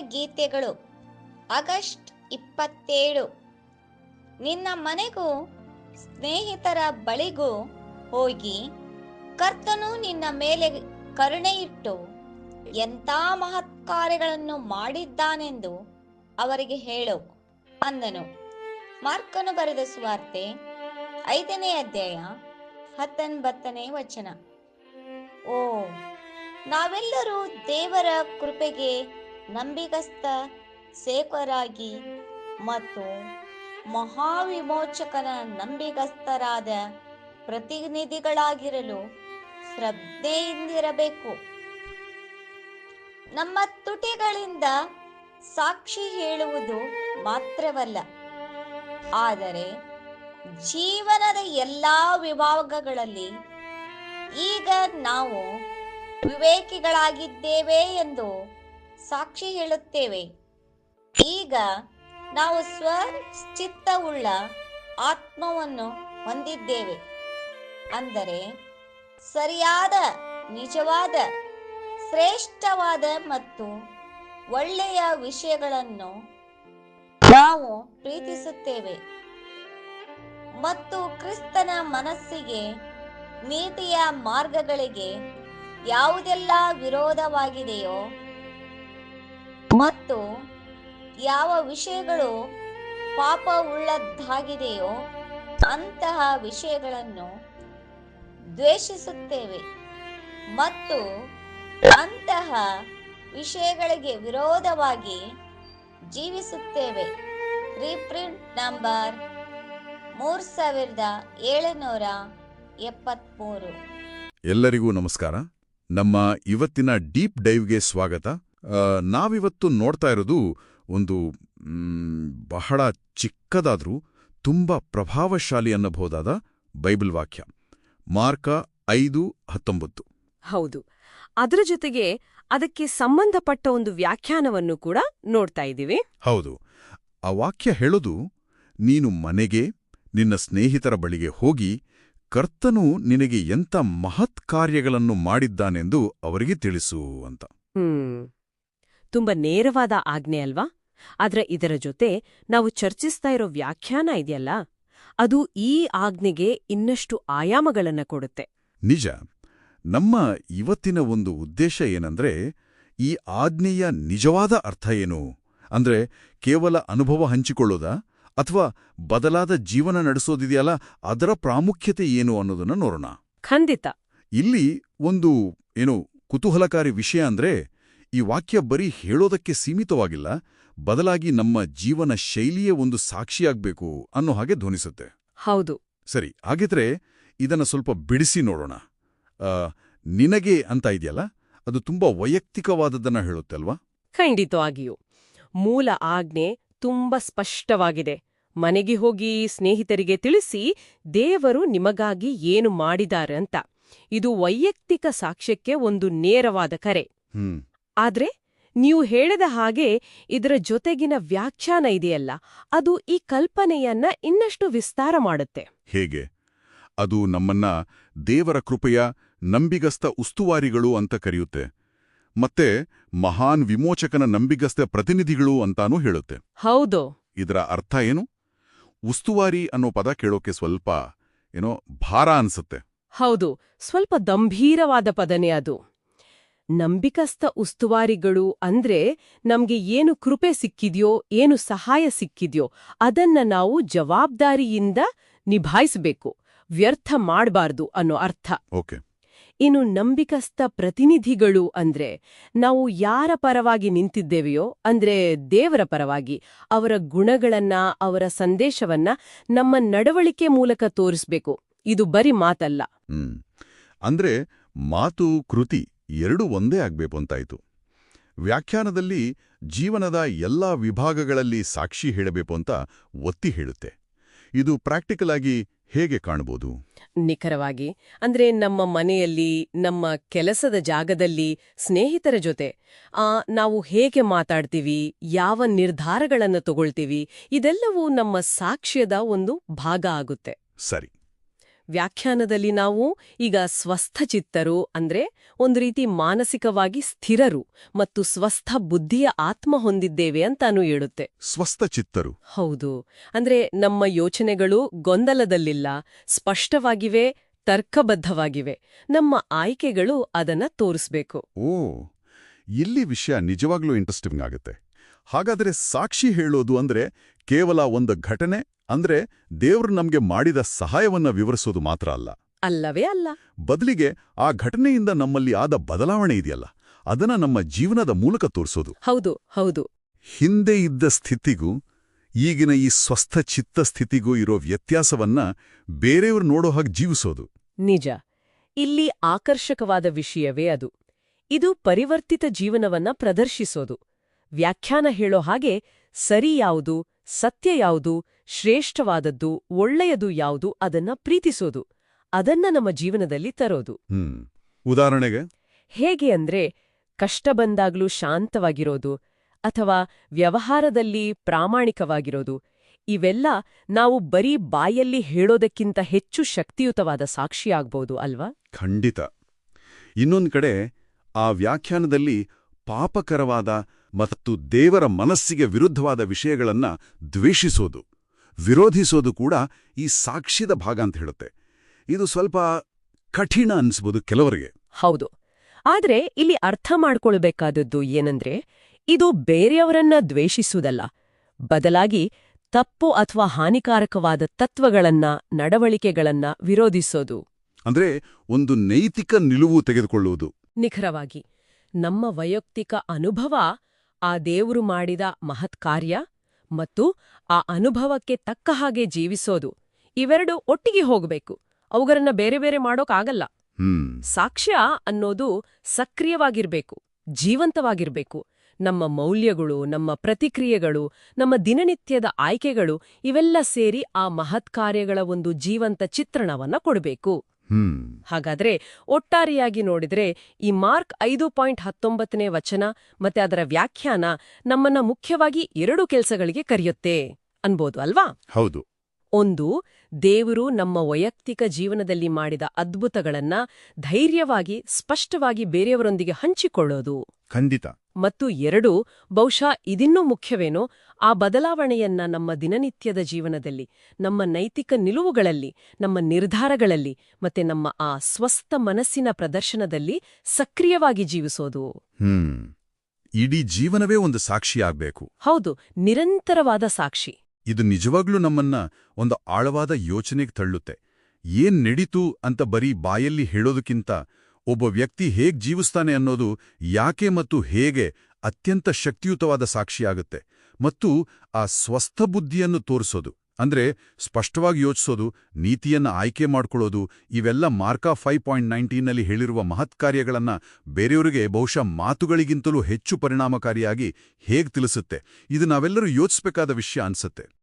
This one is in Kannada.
ಗೀತೆಗಳು. ಆಗಸ್ಟ್ ಇಪ್ಪತ್ತೇಳು. ನಿನ್ನ ಮನೆಗೂ ಸ್ನೇಹಿತರ ಬಳಿಗೂ ಹೋಗಿ ಕರ್ತನು ನಿನ್ನ ಮೇಲೆ ಕರುಣೆಯಿಟ್ಟು ಎಂಥ ಮಹತ್ ಕಾರ್ಯಗಳನ್ನು ಮಾಡಿದ್ದಾನೆಂದು ಅವರಿಗೆ ಹೇಳು ಅಂದನು. ಮಾರ್ಕನು ಬರೆದ ಸುವಾರ್ತೆ ಐದನೇ ಅಧ್ಯಾಯ ಹತ್ತೊಂಬತ್ತನೇ ವಚನ. ಓ ನಾವೆಲ್ಲರೂ ದೇವರ ಕೃಪೆಗೆ ನಂಬಿಗಸ್ತ ಸೇವಕರಾಗಿ ಮತ್ತು ಮಹಾವಿಮೋಚಕನ ನಂಬಿಗಸ್ತರಾದ ಪ್ರತಿನಿಧಿಗಳಾಗಿರಲು ಶ್ರದ್ಧೆಯಿಂದಿರಬೇಕು. ನಮ್ಮ ತುಟಿಗಳಿಂದ ಸಾಕ್ಷಿ ಹೇಳುವುದು ಮಾತ್ರವಲ್ಲ, ಆದರೆ ಜೀವನದ ಎಲ್ಲಾ ವಿಭಾಗಗಳಲ್ಲಿ ಈಗ ನಾವು ವಿವೇಕಿಗಳಾಗಿದ್ದೇವೆ ಎಂದು ಸಾಕ್ಷಿ ಹೇಳುತ್ತೇವೆ. ಈಗ ನಾವು ಸ್ವಚಿತ್ತವುಳ್ಳ ಆತ್ಮವನ್ನು ಹೊಂದಿದ್ದೇವೆ. ಅಂದರೆ ಸರಿಯಾದ, ನಿಜವಾದ, ಶ್ರೇಷ್ಠವಾದ ಮತ್ತು ಒಳ್ಳೆಯ ವಿಷಯಗಳನ್ನು ನಾವು ಪ್ರೀತಿಸುತ್ತೇವೆ. ಮತ್ತು ಕ್ರಿಸ್ತನ ಮನಸ್ಸಿಗೆ ನೀತಿಯ ಮಾರ್ಗಗಳಿಗೆ ಯಾವುದೆಲ್ಲ ವಿರೋಧವಾಗಿದೆಯೋ ಮತ್ತು ಯಾವ ವಿಷಯಗಳು ಪಾಪವುಳ್ಳದ್ದಾಗಿದೆಯೋ ಅಂತಹ ವಿಷಯಗಳನ್ನು ದ್ವೇಷಿಸುತ್ತೇವೆ ಮತ್ತು ಅಂತಹ ವಿಷಯಗಳಿಗೆ ವಿರೋಧವಾಗಿ ಜೀವಿಸುತ್ತೇವೆ. ರೀಪ್ರಿಂಟ್ ನಂಬರ್ ಮೂರು ಸಾವಿರದ ಏಳುನೂರ ಎಪ್ಪತ್ತ್ಮೂರು ಎಲ್ಲರಿಗೂ ನಮಸ್ಕಾರ. ನಮ್ಮ ಇವತ್ತಿನ ಡೀಪ್ ಡೈವ್ಗೆ ಸ್ವಾಗತ. ನಾವಿವತ್ತು ನೋಡ್ತಾ ಇರೋದು ಒಂದು ಬಹಳ ಚಿಕ್ಕದಾದರೂ ತುಂಬ ಪ್ರಭಾವಶಾಲಿ ಅನ್ನಬಹುದಾದ ಬೈಬಲ್ ವಾಕ್ಯ. ಮಾರ್ಕ ಐದು ಹತ್ತೊಂಬತ್ತು. ಹೌದು. ಅದರ ಜೊತೆಗೆ ಅದಕ್ಕೆ ಸಂಬಂಧಪಟ್ಟ ಒಂದು ವ್ಯಾಖ್ಯಾನವನ್ನು ಕೂಡ ನೋಡ್ತಾ ಇದ್ದೀವಿ. ಹೌದು. ಆ ವಾಕ್ಯ ಹೇಳೋದು ನೀನು ಮನೆಗೆ ನಿನ್ನ ಸ್ನೇಹಿತರ ಬಳಿಗೆ ಹೋಗಿ ಕರ್ತನು ನಿನಗೆ ಎಂಥ ಮಹತ್ ಕಾರ್ಯಗಳನ್ನು ಮಾಡಿದ್ದಾನೆಂದು ಅವರಿಗೆ ತಿಳಿಸು ಅಂತ. ತುಂಬಾ ನೇರವಾದ ಆಜ್ಞೆ ಅಲ್ವಾ? ಆದ್ರೆ ಇದರ ಜೊತೆ ನಾವು ಚರ್ಚಿಸ್ತಾ ಇರೋ ವ್ಯಾಖ್ಯಾನ ಇದೆಯಲ್ಲ? ಅದು ಈ ಆಜ್ಞೆಗೆ ಇನ್ನಷ್ಟು ಆಯಾಮಗಳನ್ನ ಕೊಡುತ್ತೆ. ನಿಜ. ನಮ್ಮ ಇವತ್ತಿನ ಒಂದು ಉದ್ದೇಶ ಏನಂದ್ರೆ ಈ ಆಜ್ಞೆಯ ನಿಜವಾದ ಅರ್ಥ ಏನು? ಅಂದ್ರೆ ಕೇವಲ ಅನುಭವ ಹಂಚಿಕೊಳ್ಳೋದಾ? ಅಥವಾ ಬದಲಾದ ಜೀವನ ನಡೆಸೋದಿದೆಯಲ್ಲ ಅದರ ಪ್ರಾಮುಖ್ಯತೆ ಏನು ಅನ್ನೋದನ್ನ ನೋಡೋಣ. ಖಂಡಿತ. ಇಲ್ಲಿ ಒಂದು ಏನು ಕುತೂಹಲಕಾರಿ ವಿಷಯ ಅಂದ್ರೆ ಈ ವಾಕ್ಯ ಬರೀ ಹೇಳೋದಕ್ಕೆ ಸೀಮಿತವಾಗಿಲ್ಲ ಬದಲಾಗಿ ನಮ್ಮ ಜೀವನ ಶೈಲಿಯೇ ಒಂದು ಸಾಕ್ಷಿಯಾಗಬೇಕು ಅನ್ನೋ ಹಾಗೆ ಧ್ವನಿಸುತ್ತೆ. ಹೌದು. ಸರಿ ಹಾಗಿದ್ರೆ ಇದನ್ನ ಸ್ವಲ್ಪ ಬಿಡಿಸಿ ನೋಡೋಣ. ನಿನಗೆ ಅಂತ ಇದೆಯಲ್ಲ ಅದು ತುಂಬಾ ವೈಯಕ್ತಿಕವಾದದ್ದನ್ನ ಹೇಳುತ್ತೆ ಅಲ್ವಾ? ಖಂಡಿತವಾಗಿಯೂ. ಮೂಲ ಆಜ್ಞೆ ತುಂಬಾ ಸ್ಪಷ್ಟವಾಗಿದೆ. ಮನೆಗೆ ಹೋಗಿ ಸ್ನೇಹಿತರಿಗೆ ತಿಳಿಸಿ ದೇವರು ನಿಮಗಾಗಿ ಏನು ಮಾಡಿದ್ದಾರೆ ಅಂತ. ಇದು ವೈಯಕ್ತಿಕ ಸಾಕ್ಷ್ಯಕ್ಕೆ ಒಂದು ನೇರವಾದ ಕರೆ. ಆದ್ರೆ ನೀವು ಹೇಳಿದ ಹಾಗೆ ಇದರ ಜೊತೆಗಿನ ವ್ಯಾಖ್ಯಾನ ಇದೆಯಲ್ಲ ಅದು ಈ ಕಲ್ಪನೆಯನ್ನ ಇನ್ನಷ್ಟು ವಿಸ್ತಾರ ಮಾಡುತ್ತೆ. ಹೇಗೆ? ಅದು ನಮ್ಮನ್ನ ದೇವರ ಕೃಪೆಯ ನಂಬಿಗಸ್ತ ಉಸ್ತುವಾರಿಗಳು ಅಂತ ಕರೆಯುತ್ತೆ. ಮತ್ತೆ ಮಹಾನ್ ವಿಮೋಚಕನ ನಂಬಿಗಸ್ತ ಪ್ರತಿನಿಧಿಗಳು ಅಂತಾನೂ ಹೇಳುತ್ತೆ. ಹೌದು. ಇದರ ಅರ್ಥ ಏನು? ಉಸ್ತುವಾರಿ ಅನ್ನೋ ಪದ ಕೇಳೋಕೆ ಸ್ವಲ್ಪ ಏನೋ ಭಾರ ಅನ್ಸುತ್ತೆ. ಹೌದು. ಸ್ವಲ್ಪ ಗಂಭೀರವಾದ ಪದನೇ ಅದು. ನಂಬಿಕಸ್ಥ ಉಸ್ತುವಾರಿಗಳು ಅಂದ್ರೆ ನಮ್ಗೆ ಏನು ಕೃಪೆ ಸಿಕ್ಕಿದ್ಯೋ ಏನು ಸಹಾಯ ಸಿಕ್ಕಿದ್ಯೋ ಅದನ್ನ ನಾವು ಜವಾಬ್ದಾರಿಯಿಂದ ನಿಭಾಯಿಸಬೇಕು. ವ್ಯರ್ಥ ಮಾಡಬಾರ್ದು ಅನ್ನೋ ಅರ್ಥ. ಓಕೆ. ಇನ್ನು ನಂಬಿಕಸ್ಥ ಪ್ರತಿನಿಧಿಗಳು ಅಂದ್ರೆ ನಾವು ಯಾರ ಪರವಾಗಿ ನಿಂತಿದ್ದೇವೆಯೋ ಅಂದ್ರೆ ದೇವರ ಪರವಾಗಿ, ಅವರ ಗುಣಗಳನ್ನ, ಅವರ ಸಂದೇಶವನ್ನ ನಮ್ಮ ನಡವಳಿಕೆ ಮೂಲಕ ತೋರಿಸ್ಬೇಕು. ಇದು ಬರೀ ಮಾತಲ್ಲ. ಅಂದ್ರೆ ಮಾತು, ಕೃತಿ ಎರಡೂ ಒಂದೇ ಆಗ್ಬೇಕು ಅಂತಾಯ್ತು. ವ್ಯಾಖ್ಯಾನದಲ್ಲಿ ಜೀವನದ ಎಲ್ಲಾ ವಿಭಾಗಗಳಲ್ಲಿ ಸಾಕ್ಷಿ ಹೇಳಬೇಕು ಅಂತ ಒತ್ತಿ ಹೇಳುತ್ತೆ. ಇದು ಪ್ರಾಕ್ಟಿಕಲ್ ಆಗಿ ಹೇಗೆ ಕಾಣಬಹುದು ನಿಖರವಾಗಿ ಅಂದ್ರೆ ನಮ್ಮ ಮನೆಯಲ್ಲಿ ನಮ್ಮ ಕೆಲಸದ ಜಾಗದಲ್ಲಿ ಸ್ನೇಹಿತರ ಜೊತೆ ಆ ನಾವು ಹೇಗೆ ಮಾತಾಡ್ತೀವಿ ಯಾವ ನಿರ್ಧಾರಗಳನ್ನು ತಗೊಳ್ತೀವಿ ಇದೆಲ್ಲವೂ ನಮ್ಮ ಸಾಕ್ಷ್ಯದ ಒಂದು ಭಾಗ ಆಗುತ್ತೆ. ಸರಿ. ವ್ಯಾಖ್ಯಾನದಲ್ಲಿ ನಾವು ಈಗ ಸ್ವಸ್ಥಚಿತ್ತರು ಅಂದ್ರೆ ಒಂದು ರೀತಿ ಮಾನಸಿಕವಾಗಿ ಸ್ಥಿರರು ಮತ್ತು ಸ್ವಸ್ಥ ಬುದ್ಧಿಯ ಆತ್ಮ ಹೊಂದಿದ್ದೇವೆ ಅಂತಾನು ಹೇಳುತ್ತೆ. ಸ್ವಸ್ಥಚಿತ್ತರು. ಹೌದು. ಅಂದ್ರೆ ನಮ್ಮ ಯೋಚನೆಗಳು ಗೊಂದಲದಲ್ಲಿಲ್ಲ ಸ್ಪಷ್ಟವಾಗಿವೆ ತರ್ಕಬದ್ಧವಾಗಿವೆ. ನಮ್ಮ ಆಯ್ಕೆಗಳು ಅದನ್ನ ತೋರಿಸ್ಬೇಕು. ಓ ಇಲ್ಲಿ ವಿಷಯ ನಿಜವಾಗ್ಲೂ ಇಂಟ್ರೆಸ್ಟಿಂಗ್ ಆಗುತ್ತೆ. ಹಾಗಾದ್ರೆ ಸಾಕ್ಷಿ ಹೇಳೋದು ಅಂದ್ರೆ ಕೇವಲ ಒಂದು ಘಟನೆ ಅಂದ್ರೆ ದೇವ್ರು ನಮ್ಗೆ ಮಾಡಿದ ಸಹಾಯವನ್ನ ವಿವರಿಸೋದು ಮಾತ್ರ ಅಲ್ಲ. ಅಲ್ಲವೇ ಅಲ್ಲ. ಬದಲಿಗೆ ಆ ಘಟನೆಯಿಂದ ನಮ್ಮಲ್ಲಿ ಆದ ಬದಲಾವಣೆ ಇದೆಯಲ್ಲ ಅದನ್ನ ನಮ್ಮ ಜೀವನದ ಮೂಲಕ ತೋರಿಸೋದು. ಹೌದು ಹೌದು. ಹಿಂದೆ ಇದ್ದ ಸ್ಥಿತಿಗೂ ಈಗಿನ ಈ ಸ್ವಸ್ಥ ಚಿತ್ತ ಸ್ಥಿತಿಗೂ ಇರೋ ವ್ಯತ್ಯಾಸವನ್ನ ಬೇರೆಯವರು ನೋಡೋ ಹಾಗೆ ಜೀವಿಸೋದು. ನಿಜ. ಇಲ್ಲಿ ಆಕರ್ಷಕವಾದ ವಿಷಯವೇ ಅದು. ಇದು ಪರಿವರ್ತಿತ ಜೀವನವನ್ನ ಪ್ರದರ್ಶಿಸೋದು. ವ್ಯಾಖ್ಯಾನ ಹೇಳೋ ಹಾಗೆ ಸರಿ ಯಾವುದು ಸತ್ಯ ಯಾವುದು ಶ್ರೇಷ್ಠವಾದದ್ದು ಒಳ್ಳೆಯದು ಯಾವುದು ಅದನ್ನ ಪ್ರೀತಿಸೋದು ಅದನ್ನ ನಮ್ಮ ಜೀವನದಲ್ಲಿ ತರೋದು. ಉದಾಹರಣೆಗೆ? ಹೇಗೆ ಅಂದ್ರೆ ಕಷ್ಟ ಬಂದಾಗ್ಲೂ ಶಾಂತವಾಗಿರೋದು ಅಥವಾ ವ್ಯವಹಾರದಲ್ಲಿ ಪ್ರಾಮಾಣಿಕವಾಗಿರೋದು ಇವೆಲ್ಲ ನಾವು ಬರೀ ಬಾಯಲ್ಲಿ ಹೇಳೋದಕ್ಕಿಂತ ಹೆಚ್ಚು ಶಕ್ತಿಯುತವಾದ ಸಾಕ್ಷಿಯಾಗ್ಬೋದು ಅಲ್ವಾ? ಖಂಡಿತ. ಇನ್ನೊಂದು ಕಡೆ ಆ ವ್ಯಾಖ್ಯಾನದಲ್ಲಿ ಪಾಪಕರವಾದ ಮತ್ತು ದೇವರ ಮನಸ್ಸಿಗೆ ವಿರುದ್ಧವಾದ ವಿಷಯಗಳನ್ನು ದ್ವೇಷಿಸೋದು ವಿರೋಧಿಸೋದು ಕೂಡ ಈ ಸಾಕ್ಷಿದ ಭಾಗ ಅಂತ ಹೇಳುತ್ತೆ. ಇದು ಸ್ವಲ್ಪ ಕಠಿಣ ಅನ್ಸ್ಬೋದು ಕೆಲವರಿಗೆ. ಹೌದು. ಆದರೆ ಇಲ್ಲಿ ಅರ್ಥ ಮಾಡ್ಕೊಳ್ಬೇಕಾದದ್ದು ಏನಂದ್ರೆ ಇದು ಬೇರೆಯವರನ್ನ ದ್ವೇಷಿಸುವುದಲ್ಲ. ಬದಲಾಗಿ ತಪ್ಪು ಅಥವಾ ಹಾನಿಕಾರಕವಾದ ತತ್ವಗಳನ್ನ ನಡವಳಿಕೆಗಳನ್ನ ವಿರೋಧಿಸೋದು. ಅಂದ್ರೆ ಒಂದು ನೈತಿಕ ನಿಲುವು ತೆಗೆದುಕೊಳ್ಳುವುದು. ನಿಖರವಾಗಿ ನಮ್ಮ ವೈಯಕ್ತಿಕ ಅನುಭವ ಆ ದೇವರು ಮಾಡಿದ ಮಹತ್ ಕಾರ್ಯ ಮತ್ತು ಆ ಅನುಭವಕ್ಕೆ ತಕ್ಕ ಹಾಗೆ ಜೀವಿಸೋದು. ಇವೆರಡು ಒಟ್ಟಿಗೆ ಹೋಗಬೇಕು. ಅವುಗಳನ್ನ ಬೇರೆ ಬೇರೆ ಮಾಡೋಕ್ಕಾಗಲ್ಲ ಸಾಕ್ಷ್ಯ ಅನ್ನೋದು ಸಕ್ರಿಯವಾಗಿರ್ಬೇಕು ಜೀವಂತವಾಗಿರ್ಬೇಕು. ನಮ್ಮ ಮೌಲ್ಯಗಳು ನಮ್ಮ ಪ್ರತಿಕ್ರಿಯೆಗಳು ನಮ್ಮ ದಿನನಿತ್ಯದ ಆಯ್ಕೆಗಳು ಇವೆಲ್ಲ ಸೇರಿ ಆ ಮಹತ್ ಕಾರ್ಯಗಳ ಒಂದು ಜೀವಂತ ಚಿತ್ರಣವನ್ನ ಕೊಡಬೇಕು. ಹಾಗಾದ್ರೆ ಒಟ್ಟಾರೆಯಾಗಿ ನೋಡಿದ್ರೆ ಈ ಮಾರ್ಕ್ ಐದು ಪಾಯಿಂಟ್ ಹತ್ತೊಂಬತ್ತನೇ ವಚನ ಮತ್ತೆ ಅದರ ವ್ಯಾಖ್ಯಾನ ನಮ್ಮನ್ನ ಮುಖ್ಯವಾಗಿ ಎರಡು ಕೆಲಸಗಳಿಗೆ ಕರೆಯುತ್ತೆ ಅನ್ಬೋದು ಅಲ್ವಾ? ಹೌದು. ಒಂದು ದೇವರು ನಮ್ಮ ವೈಯಕ್ತಿಕ ಜೀವನದಲ್ಲಿ ಮಾಡಿದ ಅದ್ಭುತಗಳನ್ನ ಧೈರ್ಯವಾಗಿ ಸ್ಪಷ್ಟವಾಗಿ ಬೇರೆಯವರೊಂದಿಗೆ ಹಂಚಿಕೊಳ್ಳೋದು. ಖಂಡಿತ. ಮತ್ತು ಎರಡು ಬಹುಶಃ ಇದಿನ್ನೂ ಮುಖ್ಯವೇನೋ ಆ ಬದಲಾವಣೆಯನ್ನ ನಮ್ಮ ದಿನನಿತ್ಯದ ಜೀವನದಲ್ಲಿ ನಮ್ಮ ನೈತಿಕ ನಿಲುವುಗಳಲ್ಲಿ ನಮ್ಮ ನಿರ್ಧಾರಗಳಲ್ಲಿ ಮತ್ತೆ ನಮ್ಮ ಆ ಸ್ವಸ್ಥ ಮನಸ್ಸಿನ ಪ್ರದರ್ಶನದಲ್ಲಿ ಸಕ್ರಿಯವಾಗಿ ಜೀವಿಸೋದು. ಹ್ಮ್. ಇಡೀ ಜೀವನವೇ ಒಂದು ಸಾಕ್ಷಿಯಾಗಬೇಕು ಹೌದು ನಿರಂತರವಾದ ಸಾಕ್ಷಿ. ಇದು ನಿಜವಾಗ್ಲೂ ನಮ್ಮನ್ನ ಒಂದು ಆಳವಾದ ಯೋಚನೆಗೆ ತಳ್ಳುತ್ತೆ. ಏನ್ ನಡೀತು ಅಂತ ಬರೀ ಬಾಯಲ್ಲಿ ಹೇಳೋದಕ್ಕಿಂತ ಒಬ್ಬ ವ್ಯಕ್ತಿ ಹೇಗ್ ಜೀವಿಸ್ತಾನೆ ಅನ್ನೋದು ಯಾಕೆ ಮತ್ತು ಹೇಗೆ ಅತ್ಯಂತ ಶಕ್ತಿಯುತವಾದ ಸಾಕ್ಷಿಯಾಗುತ್ತೆ ಮತ್ತು ಆ ಸ್ವಸ್ಥ ಬುದ್ಧಿಯನ್ನು ತೋರಿಸೋದು. ಅಂದ್ರೆ ಸ್ಪಷ್ಟವಾಗಿ ಯೋಚಿಸೋದು, ನೀತಿಯನ್ನ ಆಯ್ಕೆ ಮಾಡ್ಕೊಳ್ಳೋದು, ಇವೆಲ್ಲ ಮಾರ್ಕಾ ಫೈವ್ ಪಾಯಿಂಟ್ ನೈನ್ಟೀನಲ್ಲಿ ಹೇಳಿರುವ ಮಹತ್ ಕಾರ್ಯಗಳನ್ನ ಬೇರೆಯವರಿಗೆ ಬಹುಶಃ ಮಾತುಗಳಿಗಿಂತಲೂ ಹೆಚ್ಚು ಪರಿಣಾಮಕಾರಿಯಾಗಿ ಹೇಗ್ ತಿಳಿಸುತ್ತೆ? ಇದು ನಾವೆಲ್ಲರೂ ಯೋಚಿಸಬೇಕಾದ ವಿಷಯ ಅನ್ಸತ್ತೆ.